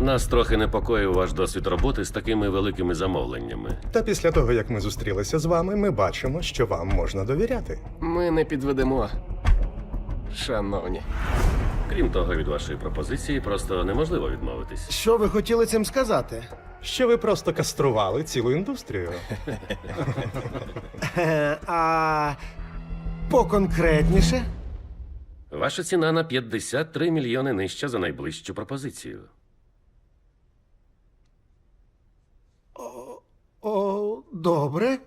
Нас трохи непокоїв ваш досвід роботи з такими великими замовленнями. Та після того, як ми зустрілися з вами, ми бачимо, що вам можна довіряти. Ми не підведемо. Шановні. Крім того, від вашої пропозиції просто неможливо відмовитись. Що ви хотіли цим сказати? Що ви просто кастрували цілу індустрію. Е, а поконкретніше? Ваша ціна на 53 мільйони нижча за найближчу пропозицію. Добре.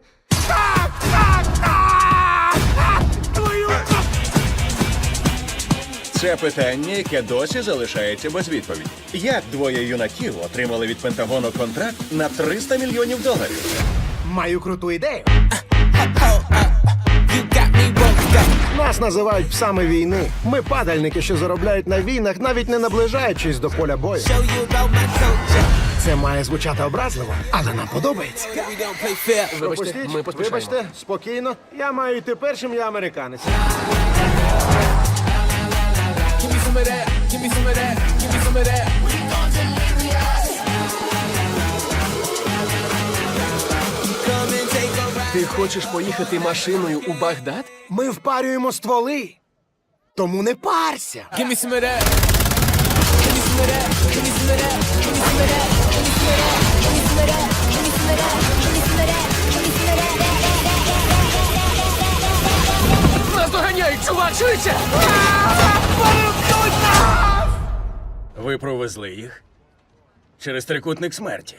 Це питання, яке досі залишається без відповіді. Як двоє юнаків отримали від Пентагону контракт на 300 мільйонів доларів? Маю круту ідею. Нас називають псами війни. Ми падальники, що заробляють на війнах, навіть не наближаючись до поля бою. Це має звучати образливо, але нам подобається. Вибачте, Пропустіть, ми поспішаємо. вибачте, спокійно. Я маю йти першим, я американець. Ти хочеш поїхати машиною у Багдад? Ми впарюємо стволи. Тому не парся. Give me some of that. Нас чувак, швидше! Ви провезли їх через трикутник смерті.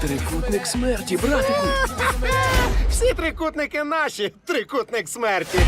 Трикутник смерті, братику. Всі трикутники наші. Трикутник смерті.